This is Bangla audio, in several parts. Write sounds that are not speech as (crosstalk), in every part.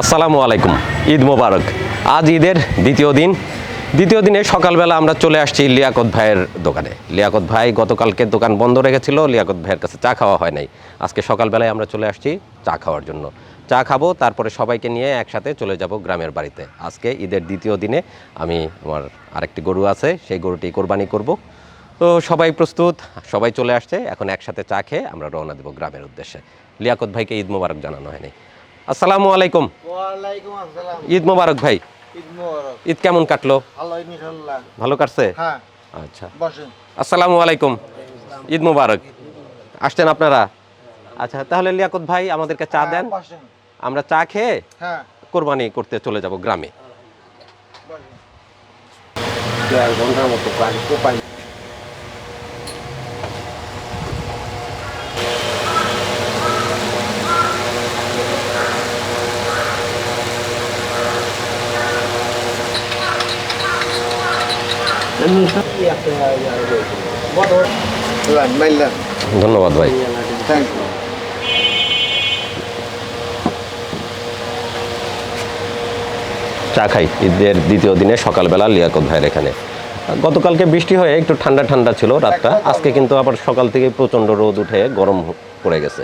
আসসালামু আলাইকুম। ঈদ মোবারক। আজ ঈদের দ্বিতীয় দিন। দ্বিতীয় দিনে সকালবেলা আমরা চলে আসছি লিয়াকত ভাইয়ের দোকানে। লিয়াকত ভাই গতকালকে দোকান বন্ধ রেখেছিল, লিয়াকত ভাইয়ের কাছে চা খাওয়া হয় নাই। আজকে সকালবেলায় আমরা চলে আসছি চা খাওয়ার জন্য। চা খাব, তারপরে সবাইকে নিয়ে একসাথে চলে যাব গ্রামের বাড়িতে। আজকে ঈদের দ্বিতীয় দিনে আমি আমার আরেকটি গরু আছে, সেই গরুটি কোরবানি করব। তো সবাই প্রস্তুত, সবাই চলে আসছে, এখন একসাথে চা খেয়ে আমরা রওনা দেবো গ্রামের উদ্দেশ্যে। লিয়াকত ভাইকে ঈদ মোবারক জানানো হয়নি। আসসালামু আলাইকুম। ওয়ালাইকুম আসসালাম। ঈদ মোবারক ভাই। ঈদ মোবারক। ঈদ কেমন কাটলো? ভালো কাটছে? হ্যাঁ। আচ্ছা। বসেন। আসসালামু আলাইকুম। ঈদ মোবারক। আসছেন আপনারা? আচ্ছা তাহলে লিয়াকত ভাই আমাদেরকে চা দেন। হ্যাঁ, আমরা চা খেয়ে হ্যাঁ। কোরবানি করতে চলে যাব গ্রামে। বসেন। ঘণ্টার মতো ধন্যবাদ ভাই। চা খাই, ঈদের দ্বিতীয় দিনে সকালবেলা লিয়াকত ভাইয়ের এখানে। গতকালকে বৃষ্টি হয়ে একটু ঠান্ডা ঠান্ডা ছিল রাতটা। আজকে কিন্তু আবার সকাল থেকে প্রচণ্ড রোদ উঠে গরম পড়ে গেছে।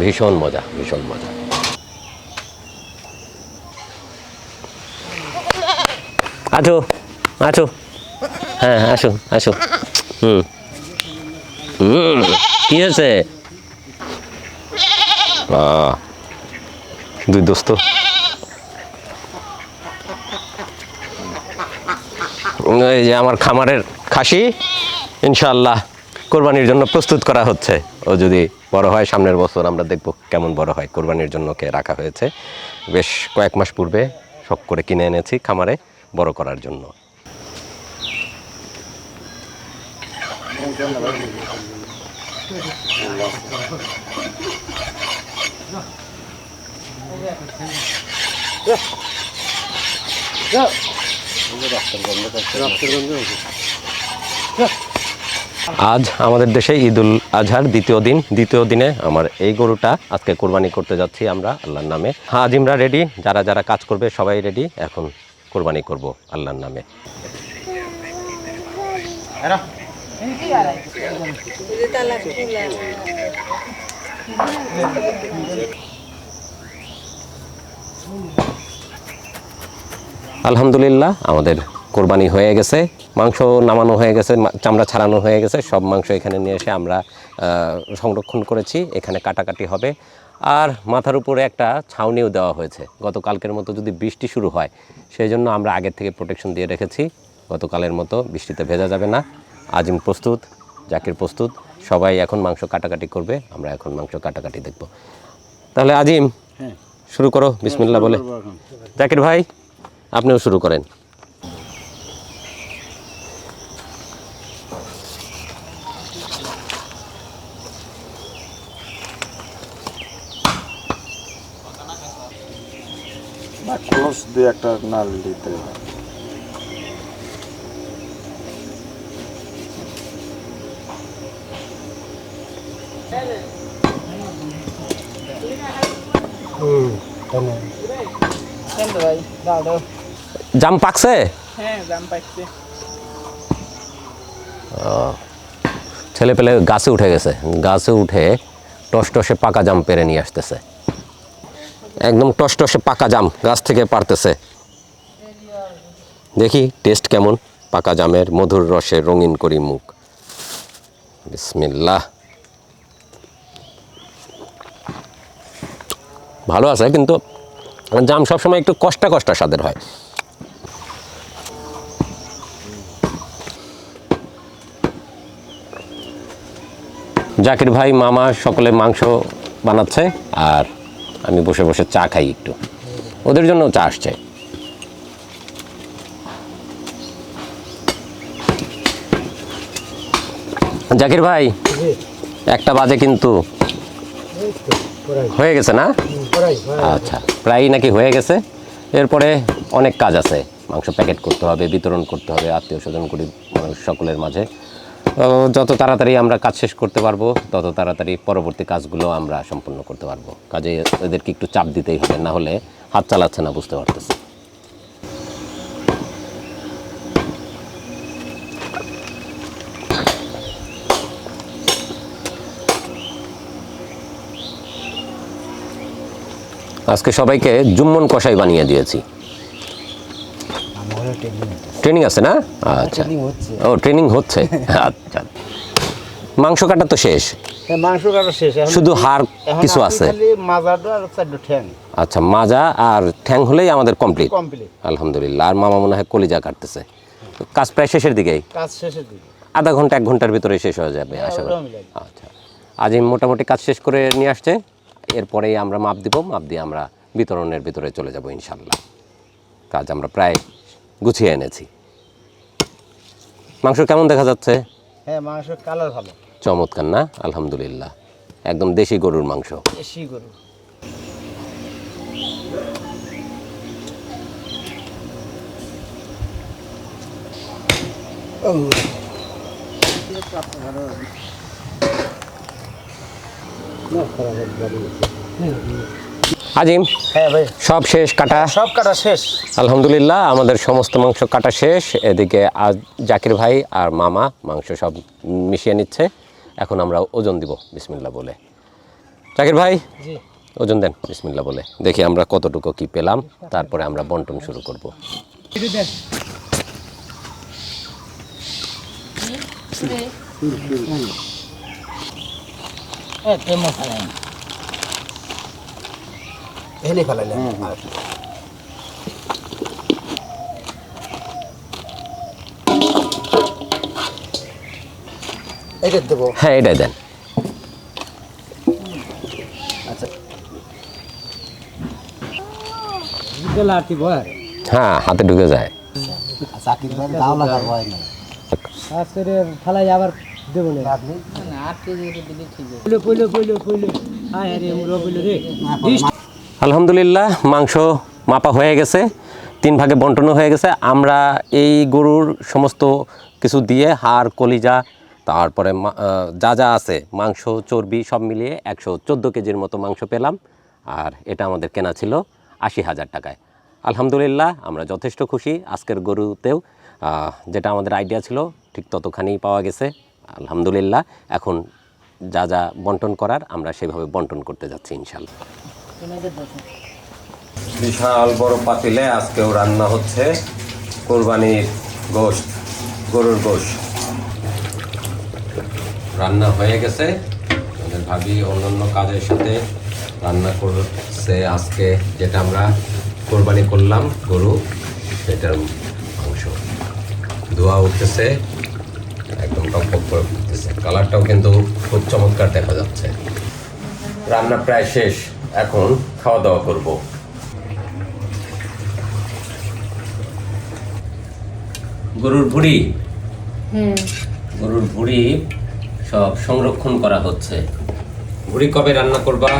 ভীষণ মজা ভীষণ মজা। আছো আছো হ্যাঁ আসো আসো। হুম। হুম কি আহ, দুই দোস্ত। এই যে আমার খামারের খাসি ইনশাল্লাহ কোরবানির জন্য প্রস্তুত করা হচ্ছে। ও যদি বড় হয় সামনের বছর আমরা দেখব কেমন বড় হয়। কোরবানির জন্য ওকে রাখা হয়েছে। বেশ কয়েক মাস পূর্বে শখ করে কিনে এনেছি খামারে। বড় করার জন্য। আজ আমাদের দেশে ঈদুল আজহার দ্বিতীয় দিন। দ্বিতীয় দিনে আমার এই গরুটা আজকে কোরবানি করতে যাচ্ছি আমরা, আল্লাহর নামে। হ্যাঁ আজিমরা রেডি যারা যারা কাজ করবে সবাই রেডি এখন কোরবানি করব আল্লাহর নামে। আলহামদুলিল্লাহ, আমাদের কোরবানি হয়ে গেছে। মাংস নামানো হয়ে গেছে চামড়া ছাড়ানো হয়ে গেছে। সব মাংস এখানে নিয়ে এসে আমরা সংরক্ষণ করেছি। এখানে কাটাকাটি হবে। আর মাথার উপরে একটা ছাউনিও দেওয়া হয়েছে। গতকালকের মতো যদি বৃষ্টি শুরু হয় সেই জন্য আমরা আগের থেকে প্রোটেকশন দিয়ে রেখেছি। গতকালের মতো বৃষ্টিতে ভেজা যাবে না। আজিম প্রস্তুত জাকির প্রস্তুত। সবাই এখন মাংস কাটাকাটি করবে আমরা এখন মাংস কাটাকাটি দেখব। তাহলে আজিম শুরু করো বিসমিল্লাহ বলে। জাকির ভাই আপনিও শুরু করেন। দিয়ে একটা নাল দিতে ভাই দাও দাও জাম পাকছে? হ্যাঁ ছেলে পেলে গাছে উঠে গেছে। গাছে উঠে টস টসে পাকা জাম পেরে নিয়ে আসতেছে। একদম টস টসে পাকা জাম গাছ থেকে পারতেছে। দেখি টেস্ট কেমন? পাকা জামের মধুর রসে রঙিন করি মুখ। বিসমিল্লাহ। ভালো আছে, কিন্তু জাম সবসময় একটু কষ্টা কষ্টা স্বাদের হয়। জাকির ভাই, মামা সকলে মাংস বানাচ্ছে, আর আমি বসে বসে চা খাই একটু। ওদের জন্য চা আসছে। জাকির ভাই একটা বাজে কিন্তু। হয়ে গেছে না? আচ্ছা প্রায় নাকি হয়ে গেছে। এরপরে অনেক কাজ আছে। মাংস প্যাকেট করতে হবে বিতরণ করতে হবে আত্মীয় স্বজন করি মানুষ সকলের মাঝে। যত তাড়াতাড়ি আমরা কাজ শেষ করতে পারব, তত তাড়াতাড়ি পরবর্তী কাজগুলো আমরা সম্পূর্ণ করতে পারব। কাজে এদেরকে একটু চাপ দিতেই হবে, না হলে হাত চালাচ্ছে না, বুঝতে পারতেছি। আজকে সবাইকে জুম্মন কষাই বানিয়ে দিয়েছি। ট্রেনিং আছে না? আচ্ছা। ও ট্রেনিং হচ্ছে? (laughs) আচ্ছা। মাংস কাটা তো শেষ? মাংস কাটা শেষ। শুধু হাড় কিছু আছে? আচ্ছা মাজা আর ঠ্যাং হলেই আমাদের কমপ্লিট কমপ্লিট আলহামদুলিল্লাহ। আর মামা মনে হয় কলিজা কাটতেছে। তো কাজ প্রায় শেষের দিকেই কাজ শেষের দিকে। আধা ঘণ্টা এক ঘণ্টার ভিতরে শেষ হয়ে যাবে আশা করি। আচ্ছা। আজ মোটামুটি কাজ শেষ করে নিয়ে আসছে। এরপরেই আমরা মাপ দিব। মাপ দিয়ে আমরা বিতরণের ভিতরে চলে যাব ইনশাল্লাহ। কাজ আমরা প্রায় গুছিয়ে এনেছি। মাংস কেমন দেখা যাচ্ছে? হ্যাঁ মাংসের কালার ভালো। চমৎকার না? আলহামদুলিল্লাহ। একদম দেশি গরুর মাংস। দেশি গরু। আজিম হ্যাঁ ভাই। সব শেষ কাটা? সব কাটা শেষ। আলহামদুলিল্লাহ আমাদের সমস্ত মাংস কাটা শেষ। এদিকে আজ জাকির ভাই আর মামা মাংস সব মিশিয়ে নিচ্ছে। এখন আমরা ওজন দিব বিসমিল্লা বলে। জাকির ভাই ওজন দেন বিসমিল্লা বলে। দেখি আমরা কতটুকু কি পেলাম তারপরে আমরা বন্টন শুরু করব। ফেলাই এনে ফেলাইলে এটা দেবো। হ্যাঁ এটাই দেন। লাঠি হ্যাঁ হাতে ঢুকে যায়। ফালাই আবার দেবো না। পইলো পইলো পইলো পইলো। আয় রে মুরো পইলো রে। আলহামদুলিল্লাহ, মাংস মাপা হয়ে গেছে, তিন ভাগে বন্টনও হয়ে গেছে। আমরা এই গরুর সমস্ত কিছু দিয়ে হাড়, কলিজা, তারপরে যা যা আছে, মাংস, চর্বি, সব মিলিয়ে একশো চোদ্দ কেজির মতো মাংস পেলাম। আর এটা আমাদের কেনা ছিল আশি হাজার টাকায়। আলহামদুলিল্লাহ, আমরা যথেষ্ট খুশি আজকের গরুতেও। যেটা আমাদের আইডিয়া ছিল, ঠিক ততখানি পাওয়া গেছে। আলহামদুলিল্লাহ, এখন যা যা বন্টন করার, আমরা সেভাবে বন্টন করতে যাচ্ছি, ইনশাল্লাহ। বিশাল বড় পাতিলে আজকেও রান্না হচ্ছে কোরবানির গোশত, গরুর গোশত। রান্না হয়ে গেছে। আমাদের ভাবি অন্যান্য কাজের সাথে রান্না করছে আজকে, যেটা আমরা কোরবানি করলাম, গরু, সেটার অংশ ধোয়া উঠতেছে, একদম টকপক করে উঠতেছে। কালারটাও কিন্তু খুব চমৎকার দেখা যাচ্ছে। রান্না প্রায় শেষ। এখন খাওয়া দাওয়া করব। গরুর ভুড়ি। গরুর ভুড়ি সব সংরক্ষণ করা হচ্ছে। ভুড়ি কবে রান্না করবা?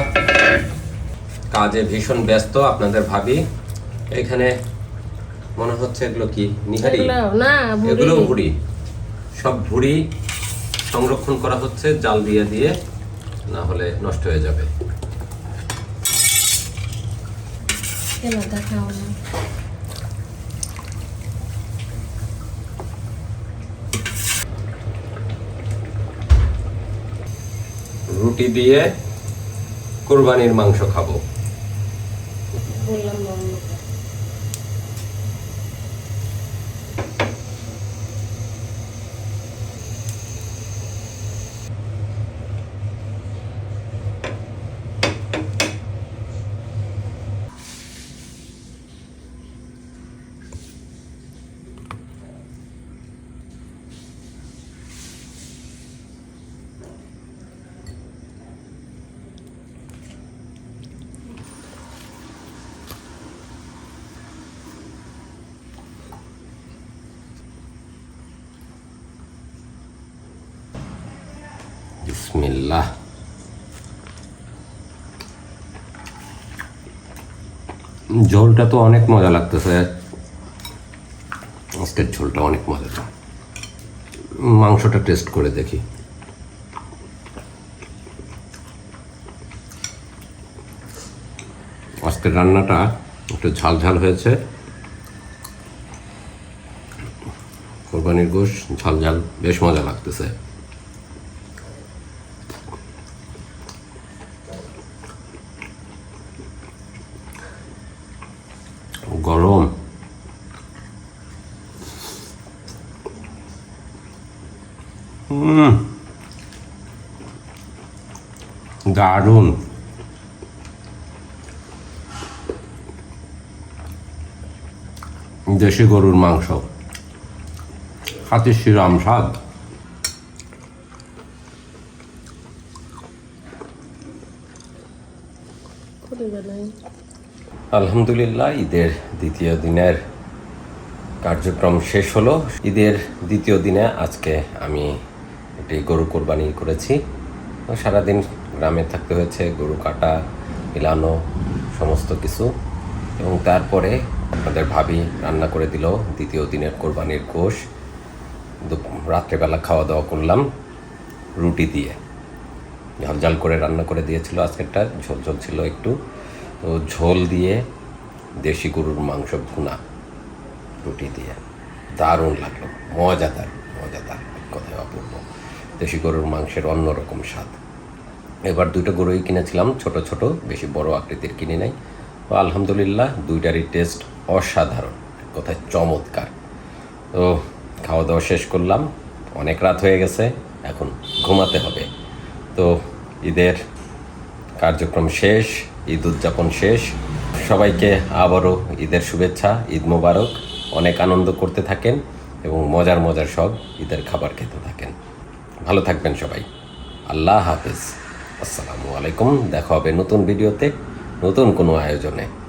কাজে ভীষণ ব্যস্ত আপনাদের ভাবি। এখানে মনে হচ্ছে এগুলো কি নিহারি? এগুলো ভুড়ি। সব ভুড়ি সংরক্ষণ করা হচ্ছে জাল দিয়ে দিয়ে না হলে নষ্ট হয়ে যাবে। না রুটি দিয়ে কোরবানির মাংস খাব। বললাম বিসমিল্লাহ ঝোলটা তো অনেক মজা লাগতেছে। আজকের ঝোলটা অনেক মজা। মাংসটা টেস্ট করে দেখি। আজকের রান্নাটা একটু ঝাল ঝাল হয়েছে। কোরবানির গোশ ঝাল ঝাল বেশ মজা লাগতেছে গরম হুম দারুণ। দেশি গরুর মাংস। হাতির শিরাম স্বাদ আলহামদুলিল্লাহ, ঈদের দ্বিতীয় দিনের কার্যক্রম শেষ হলো। ঈদের দ্বিতীয় দিনে আজকে আমি একটি গরু কোরবানি করেছি। সারাদিন গ্রামে থাকতে হয়েছে, গরু কাটা মিলানো সমস্ত কিছু। এবং তারপরে আপনাদের ভাবি রান্না করে দিল, দ্বিতীয় দিনের কোরবানির গোশ। রাত্রেবেলা খাওয়া দাওয়া করলাম, রুটি দিয়ে। ঝাল ঝাল করে রান্না করে দিয়েছিল আজকেরটা ঝোল ঝোল ছিল একটু। তো ঝোল দিয়ে দেশি গরুর মাংস ভুনা, রুটি দিয়ে। দারুণ লাগল, মজাদার মজাদার কথায় অপূর্ব। দেশি গরুর মাংসের অন্যরকম স্বাদ। এবার দুটো গরুই কিনেছিলাম, ছোট ছোট, বেশি বড় আকৃতির কিনে নাই। তো আলহামদুলিল্লাহ, দুইটারই টেস্ট অসাধারণ, কোথায় চমৎকার। তো খাওয়া দাওয়া শেষ করলাম, অনেক রাত হয়ে গেছে, এখন ঘুমাতে হবে। তো ঈদের কার্যক্রম শেষ, ঈদ উদযাপন শেষ। সবাইকে আবারও ঈদের শুভেচ্ছা, ঈদ মোবারক। অনেক আনন্দ করতে থাকেন এবং মজার মজার সব ঈদের খাবার খেতে থাকেন। ভালো থাকবেন সবাই। আল্লাহ হাফেজ। আসসালামু আলাইকুম। দেখা হবে নতুন ভিডিওতে নতুন কোনো আয়োজনে।